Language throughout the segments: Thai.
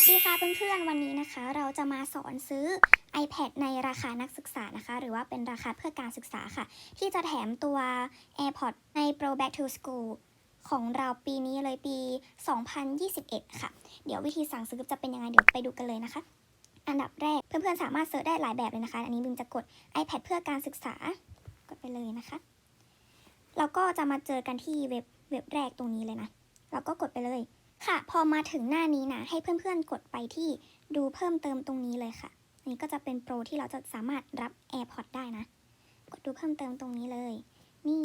วัสดีค่ะเพื่อนๆ วันนี้นะคะ เราจะมาสอนซื้อ iPad ในราคานักศึกษานะคะ หรือว่าเป็นราคาเพื่อการศึกษาค่ะ ที่จะแถมตัว AirPod ใน Pro Back to School ของเราปีนี้เลยปี 2021 ค่ะ เดี๋ยววิธีสั่งซื้อจะเป็นยังไง เดี๋ยวไปดูกันเลยนะคะ อันดับแรกเพื่อนๆ สามารถเสิร์ชได้หลายแบบเลยนะคะ อันนี้บิมจะกด iPad เพื่อการศึกษากดไปเลยนะคะแล้วก็จะมาเจอกันที่เว็บเว็บแรกตรงนี้เลยนะเราก็กดไปเลย ค่ะ พอมาถึงหน้านี้นะ ให้เพื่อนๆ กดไปที่ดูเพิ่มเติมตรงนี้เลยค่ะนนี้ก็จะเป็นโปรที่เราจะสามารถรับ AirPods ได้นะ กดดูเพิ่มเติมตรงนี้เลย นี่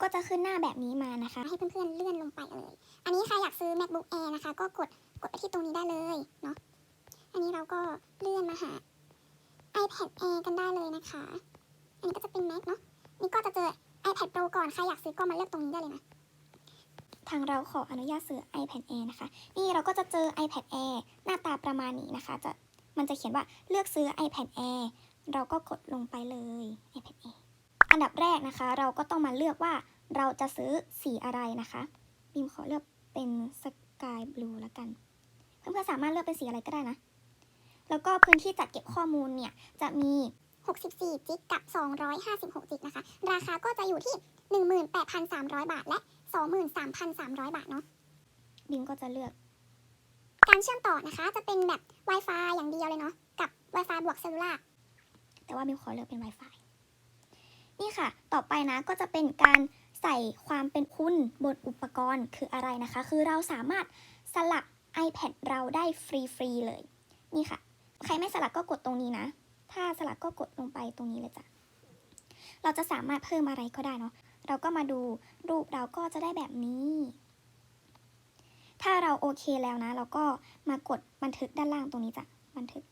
ก็จะขึ้นหน้าแบบนี้มานะคะ ให้เพื่อนๆ เลื่อนลงไปเลย อันนี้ใครอยากซื้อ MacBook Air นะคะ ก็กดกดไปที่ตรงนี้ได้เลยเนาะ อันนี้เราก็เลื่อนมาหา iPad Air กันได้เลยนะคะ อันนี้ก็จะเป็น Mac เนาะ นี่ก็จะเจอ iPad Pro ก่อน ใครอยากซื้อก็มาเลือกตรงนี้ได้เลยนะ ทางเราขออนุญาตซื้อ iPad Air นะคะ นี่เราก็จะเจอ iPad Air หน้าตาประมาณนี้นะคะ จะมันจะเขียนว่าเลือกซื้อ iPad Air เราก็กดลงไปเลย iPad Air อันดับแรกนะคะ เราก็ต้องมาเลือกว่าเราจะซื้อสีอะไรนะคะบิมขอเลือกเป็นสกายบลูแล้วกัน เพื่อนๆสามารถเลือกเป็นสีอะไรก็ได้นะ แล้วก็พื้นที่จัดเก็บข้อมูลเนี่ยจะมี 64 จิกกับ 256 จิกนะคะ ราคาก็จะอยู่ที่ 18,300 บาทและ 23,300 บาทเนาะบิมก็จะเลือก การเชื่อมต่อนะคะจะเป็นแบบ Wi-Fi อย่างเดียวเลยเนาะกับ Wi-Fi บวกเซลลูล่าแต่ว่าบิมขอเลือกเป็น Wi-Fi นี่ค่ะ ต่อไปนะก็จะเป็นการใส่ความเป็นคุณบนอุปกรณ์คืออะไรนะคะ คือเราสามารถสลัก iPad เราได้ฟรีๆเลย นี่ค่ะ ใครไม่สลักก็กดตรงนี้นะ ถ้าสลักก็กดลงไปตรงนี้เลยจ้ะ เราจะสามารถเพิ่มอะไรก็ได้เนาะ เราก็มาดูรูปเราก็จะได้แบบนี้ ถ้าเราโอเคแล้วนะ เราก็มากดบันทึกด้านล่างตรงนี้จ้ะบันทึก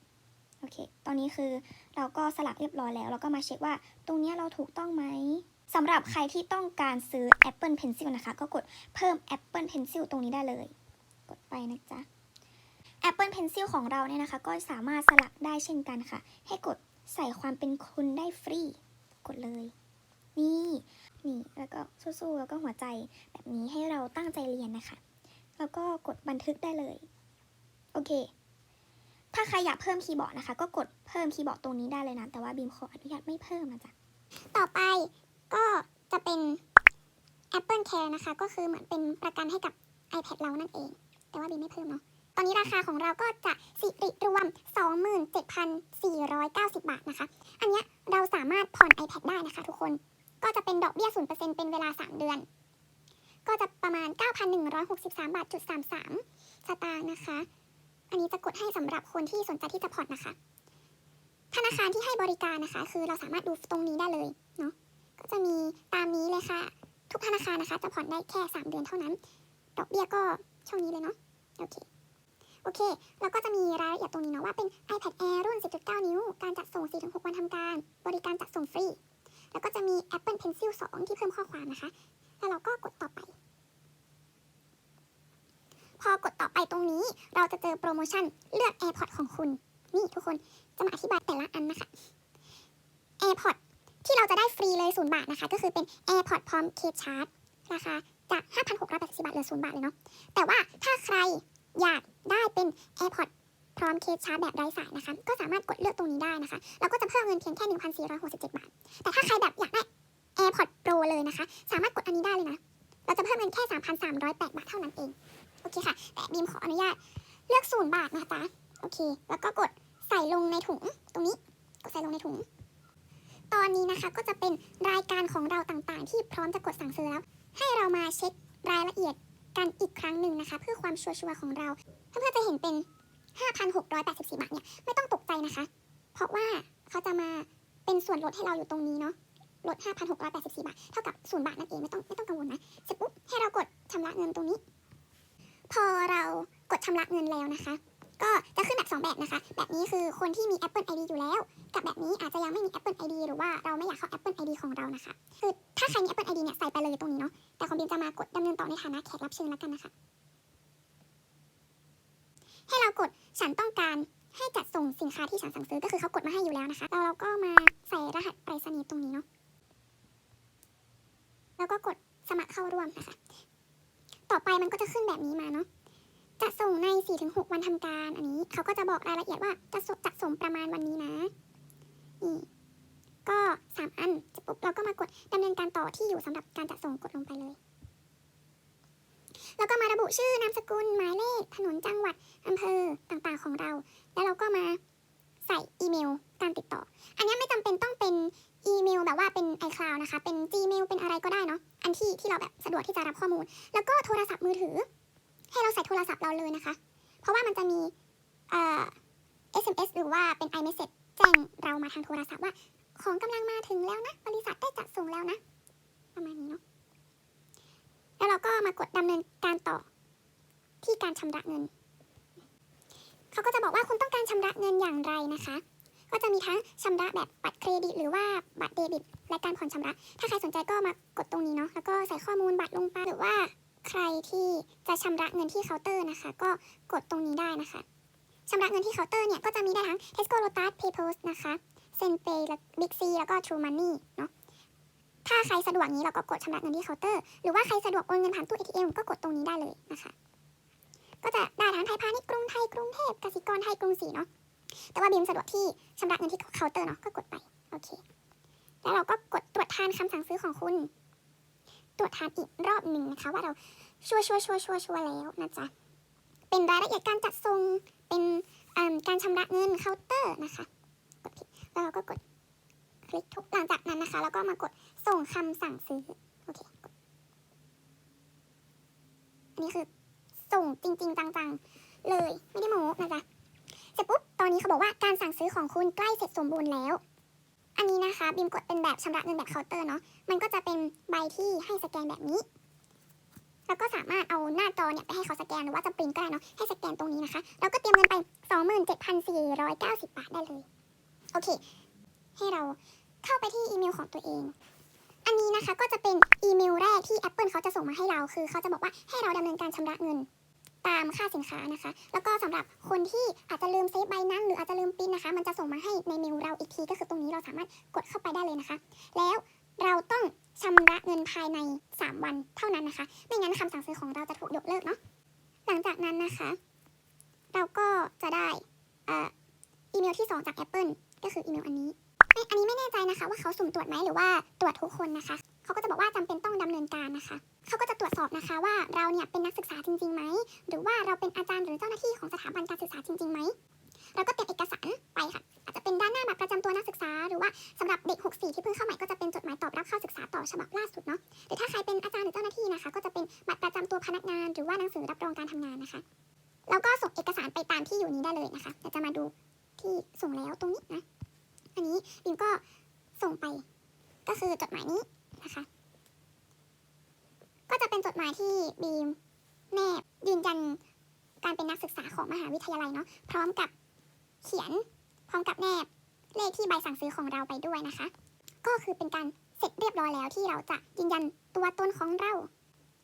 โอเค ตอนนี้คือเราก็สลักเรียบร้อยแล้ว เราก็มาเช็คว่าตรงนี้เราถูกต้องไหมสำหรับใครที่ต้องการซื้อ Apple Pencil นะคะ ก็กดเพิ่ม Apple Pencil ตรงนี้ได้เลย กดไปนะจ๊ะ Apple Pencil ของเราเนี่ยนะคะ ก็สามารถสลักได้เช่นกันค่ะ ให้กดใส่ความเป็นคุณได้ฟรี กดเลย นี่นี่แล้วก็สู้ๆแล้วก็หัวใจแบบนี้ให้เราตั้งใจเรียนนะคะ แล้วก็กดบันทึกได้เลย โอเค ถ้าใครอยากเพิ่มคีย์บอร์ดนะคะ ก็กดเพิ่มคีย์บอร์ดตรงนี้ได้เลยนะ แต่ว่าบีมขออนุญาตไม่เพิ่มนะจ๊ะต่อไปก็จะเป็น Apple Care นะคะ ก็คือเหมือนเป็นประกันให้กับ iPad เรานั่นเอง แต่ว่าบีไม่เพิ่มเนาะตอนนี้ราคาของเราก็จะสิริรวม 27,490 บาทนะคะ อันเนี้ยเราสามารถผ่อน iPad ได้นะคะทุกคน จะเป็นดอกเบี้ย 0%เป็นเวลา 3 เดือน ก็จะประมาณ 9,163 บาทจุด33 สตางค์นะคะ อันนี้จะกดให้สำหรับคนที่สนใจที่จะผ่อนนะคะ ธนาคารที่ให้บริการนะคะ คือเราสามารถดูตรงนี้ได้เลยเนาะ ก็จะมีตามนี้เลยค่ะ ทุกธนาคารนะคะ จะผ่อนได้แค่ 3 เดือนเท่านั้น ดอกเบี้ยก็ช่องนี้เลยเนาะ โอเคโอเค แล้วก็จะมีรายละเอียดตรงนี้เนาะว่าเป็น iPad Air รุ่น 10.9 นิ้ว การจัดส่ง 4-6 วันทำการ บริการจัดส่งฟรี แล้วก็จะมี Apple Pencil 2 ที่เพิ่มข้อความนะคะ แล้วเราก็กดต่อไป พอกดต่อไปตรงนี้ เราจะเจอโปรโมชั่นเลือก AirPod ของคุณ นี่ทุกคนจะมาอธิบายแต่ละอันนะคะ AirPod ที่เราจะได้ฟรีเลย0บาทนะคะ ก็คือเป็น AirPod พร้อมเคสชาร์จราคาจาก 5,680บาทเหลือ0บาทเลยเนาะ แต่ว่าถ้าใครอยากได้เป็น AirPod ร้อมเคสชาร์จแบบไร้สายนะคะ ก็สามารถกดเลือกตรงนี้ได้นะคะแล้วก็จะเพิ่มเงินเพียงแค่ 1,467 บาท แต่ถ้าใครแบบอยากได้ AirPod Pro เลยนะคะ สามารถกดอันนี้ได้เลยนะ เราจะเพิ่มเงินแค่ 3,308 บาทเท่านั้นเอง โอเคค่ะ แต่บีมขออนุญาตเลือก0บาทนะจ๊ะ โอเค แล้วก็กดใส่ลงในถุงตรงนี้ กดใส่ลงในถุง ตอนนี้นะคะก็จะเป็นรายการของเราต่างๆ ที่พร้อมจะกดสั่งซื้อแล้ว ให้เรามาเช็ครายละเอียดกันอีกครั้งหนึ่งนะคะ เพื่อความชัวร์ๆของเรา เพื่อนๆจะเห็นเป็น 5,684 บาทเนี่ยไม่ต้องตกใจนะคะ เพราะว่าเขาจะมาเป็นส่วนลดให้เราอยู่ตรงนี้เนาะลด 5,684 บาท เท่ากับ 0 บาทนั่นเอง ไม่ต้องไม่ต้องกังวลนะ เสร็จปุ๊บ ให้เรากดชำระเงินตรงนี้ พอเรากดชำระเงินแล้วนะคะ ก็จะขึ้นแบบ 2 แบบนะคะ แบบนี้คือคนที่มี Apple ID อยู่แล้ว กับแบบนี้อาจจะยังไม่มี Apple ID หรือว่าเราไม่อยากเข้า Apple ID ของเรานะคะ คือถ้าใครมี Apple ID เนี่ยใส่ไปเลยตรงนี้เนาะ แต่ของบิมจะมากดดำเนินต่อในฐานะแขกรับเชิญแล้วกันนะคะ ให้เรากดฉันต้องการให้จัดส่งสินค้าที่ฉันสั่งซื้อก็คือเขากดมาให้อยู่แล้วนะคะแล้วเราก็มาใส่รหัสไปรษณีย์ตรงนี้เนาะแล้วก็กดสมัครเข้าร่วมนะคะ ต่อไปมันก็จะขึ้นแบบนี้มาเนาะจะส่งใน 4-6 วันทำการ อันนี้เขาก็จะบอกรายละเอียดว่าจะส่งจะส่งประมาณวันนี้นะนี่ก็สามอันเสร็จปุ๊บเราก็มากดดำเนินการต่อที่อยู่สำหรับการจัดส่งกดลงไปเลย แล้วก็มาระบุชื่อนามสกุลหมายเลขถนนจังหวัดอำเภอต่างๆของเรา แล้วเราก็มาใส่อีเมลการติดต่อ อันนี้ไม่จำเป็นต้องเป็นอีเมลแบบว่าเป็น iCloud นะคะ เป็น Gmail เป็นอะไรก็ได้เนาะ อันที่ที่เราแบบสะดวกที่จะรับข้อมูล แล้วก็โทรศัพท์มือถือ ให้เราใส่โทรศัพท์เราเลยนะคะ เพราะว่ามันจะมีเอ่อ SMS หรือว่าเป็น iMessage แจ้งเรามาทางโทรศัพท์ว่า ของกำลังมาถึงแล้วนะ บริษัทได้จัดส่งแล้วนะ ประมาณนี้เนาะ แล้วเราก็มากดดำเนินการต่อที่การชำระเงิน เขาก็จะบอกว่าคุณต้องการชำระเงินอย่างไรนะคะ ก็จะมีทั้งชำระแบบบัตรเครดิต หรือว่าบัตรเดบิต และการผ่อนชำระ ถ้าใครสนใจก็มากดตรงนี้เนาะ แล้วก็ใส่ข้อมูลบัตรลงไป หรือว่าใครที่จะชำระเงินที่เคาน์เตอร์นะคะ ก็กดตรงนี้ได้นะคะชำระเงินที่เคาน์เตอร์เนี่ยก็จะมีได้ทั้ง Tesco Lotus PayPost นะคะเซนเปย์และ Big C แล้วก็ True Money เนาะ ถ้าใครสะดวกนี้เราก็กดชำระเงินที่เคาน์เตอร์ หรือว่าใครสะดวกโอนเงินผ่านตู้ ATM ก็กดตรงนี้ได้เลยนะคะ ก็จะได้ทั้งไทยพาณิชย์กรุงไทยกรุงเทพกสิกรไทยกรุงศรีเนาะ แต่ว่าบีมสะดวกที่ชำระเงินที่เคาน์เตอร์เนาะ ก็กดไป โอเค แล้วเราก็กดตรวจทานคำสั่งซื้อของคุณ ตรวจทานอีกรอบหนึ่งนะคะ ว่าเราชัวร์ชัวร์ชัวร์ชัวร์ชัวร์แล้วนะจ๊ะ เป็นรายละเอียดการจัดส่งเป็นการชำระเงินเคาน์เตอร์นะคะ กดคลิกแล้วเราก็กด ลิกทุกหลังจากนั้นนะคะ แล้วก็มากดส่งคำสั่งซื้อ โอเคอันนี้คือส่งจริง ๆ จังๆ เลยไม่ได้โม้นะจ๊ะเสร็จปุ๊บ ตอนนี้เขาบอกว่าการสั่งซื้อของคุณใกล้เสร็จสมบูรณ์แล้ว อันนี้นะคะบิมกดเป็นแบบชำระเงินแบบเคาน์เตอร์เนาะ มันก็จะเป็นใบที่ให้สแกนแบบนี้ แล้วก็สามารถเอาหน้าจอเนี่ยไปให้เขาสแกนหรือว่าจะปริ้นก็ได้เนาะ ให้สแกนตรงนี้นะคะ แล้วก็เตรียมเงินไป 27,490 บาทได้เลย โอเค ให้เรา เข้าไปที่อีเมลของตัวเอง อันนี้นะคะก็จะเป็นอีเมลแรกที่ Apple เขาจะส่งมาให้เรา คือเขาจะบอกว่าให้เราดำเนินการชำระเงิน ตามค่าสินค้านะคะ แล้วก็สำหรับคนที่อาจจะลืมเซฟใบนั้นหรืออาจจะลืมปิ้นนะคะ มันจะส่งมาให้ในเมลเราอีกที ก็คือตรงนี้เราสามารถกดเข้าไปได้เลยนะคะ แล้วเราต้องชำระเงินภายใน 3 วันเท่านั้นนะคะ ไม่งั้นคำสั่งซื้อของเราจะถูกยกเลิกเนาะ หลังจากนั้นนะคะ เราก็จะได้อ,อีเมลที่ 2 จาก Apple ก็คืออีเมลอันนี้ อันนี้ไม่แน่ใจนะคะว่าเขาสุ่มตรวจไหมหรือว่าตรวจทุกคนนะคะ เขาก็จะบอกว่าจำเป็นต้องดำเนินการนะคะ เขาก็จะตรวจสอบนะคะว่าเราเนี่ยเป็นนักศึกษาจริงๆไหม หรือว่าเราเป็นอาจารย์หรือเจ้าหน้าที่ของสถาบันการศึกษาจริงๆไหม เราก็เตรียมเอกสารไปค่ะอาจจะเป็นด้านหน้าบัตรประจำตัวนักศึกษา หรือว่าสำหรับเด็ก 64 ที่เพิ่งเข้าใหม่ก็จะเป็นจดหมายตอบรับเข้าศึกษาต่อฉบับล่าสุดเนาะ หรือถ้าใครเป็นอาจารย์หรือเจ้าหน้าที่นะคะ ก็จะเป็นบัตรประจำตัวพนักงาน หรือว่าหนังสือรับรองการทำงานนะคะ แล้วก็ส่งเอกสารไปตามที่อยู่นี้ได้เลยนะคะเดี๋ยวจะมาดูที่ส่งแล้วตรงนี้นะ อันนี้บิมก็ส่งไป ก็คือจดหมายนี้นะคะ ก็จะเป็นจดหมายที่บีมแนบยืนยันการเป็นนักศึกษาของมหาวิทยาลัยเนาะพร้อมกับเขียน พร้อมกับแนบเลขที่ใบสั่งซื้อของเราไปด้วยนะคะ ก็คือเป็นการเสร็จเรียบร้อยแล้วที่เราจะยืนยันตัวตนของเรา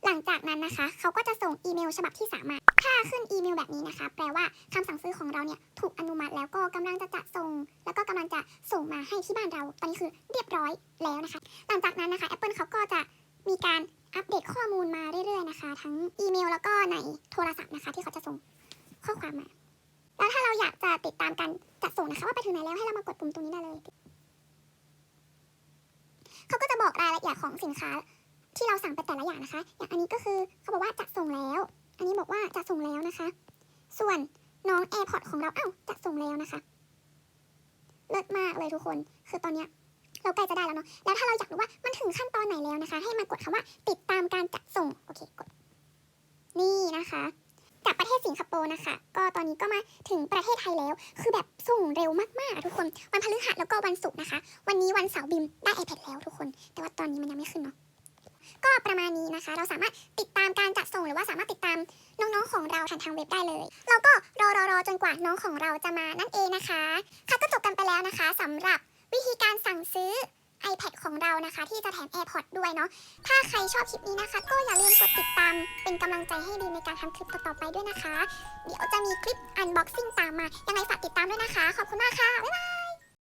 หลังจากนั้นนะคะ เขาก็จะส่งอีเมลฉบับที่สามมาถ้าขึ้นอีเมลแบบนี้นะคะ แปลว่าคำสั่งซื้อของเราเนี่ยถูกอนุมัติแล้วก็กำลังจะจัดส่ง แล้วก็กำลังจะส่งมาให้ที่บ้านเรา ตอนนี้คือเรียบร้อยแล้วนะคะ หลังจากนั้นนะคะ Apple เขาก็จะมีการอัปเดตข้อมูลมาเรื่อยๆนะคะ ทั้งอีเมลแล้วก็ในโทรศัพท์นะคะ ที่เขาจะส่งข้อความมา แล้วถ้าเราอยากจะติดตามการจัดส่งนะคะว่าไปถึงไหนแล้วให้เรามากดปุ่มตรงนี้ได้เลย เขาก็จะบอกรายละเอียดของสินค้า ที่เราสั่งไปแต่ละอย่างนะคะ อย่างอันนี้ก็คือเขาบอกว่าจัดส่งแล้ว อันนี้บอกว่าจัดส่งแล้วนะคะ ส่วนน้อง AirPod ของเราเอ้าจัดส่งแล้วนะคะ เลิศมากเลยทุกคน คือตอนเนี้ยเราใกล้จะได้แล้วเนาะ แล้วถ้าเราอยากรู้ว่ามันถึงขั้นตอนไหนแล้วนะคะ ให้มากดคำว่าติดตามการจัดส่ง โอเค กด นี่นะคะ จากประเทศสิงคโปร์นะคะ ก็ตอนนี้ก็มาถึงประเทศไทยแล้ว คือแบบส่งเร็วมากๆอะทุกคน วันพฤหัสแล้วก็วันศุกร์นะคะ วันนี้วันเสาร์บิมได้ iPad แล้วทุกคน แต่ว่าตอนนี้มันยังไม่ขึ้นเนาะ ก็ประมาณนี้นะคะ เราสามารถติดตามการจัดส่งหรือว่าสามารถติดตามน้องๆของเราผ่านทางเว็บได้เลย เราก็รอรอรอจนกว่าน้องของเราจะมานั่นเองนะคะ ค่ะก็จบกันไปแล้วนะคะสำหรับวิธีการสั่งซื้อ iPad ของเรานะคะ ที่จะแถม AirPods ด้วยเนาะ ถ้าใครชอบคลิปนี้นะคะ ก็อย่าลืมกดติดตาม เป็นกำลังใจให้ดีในการทำคลิปต่อๆไปด้วยนะคะ เดี๋ยวจะมีคลิป unboxing ตามมา ยังไงฝากติดตามด้วยนะคะ ขอบคุณมากค่ะ บ๊ายบาย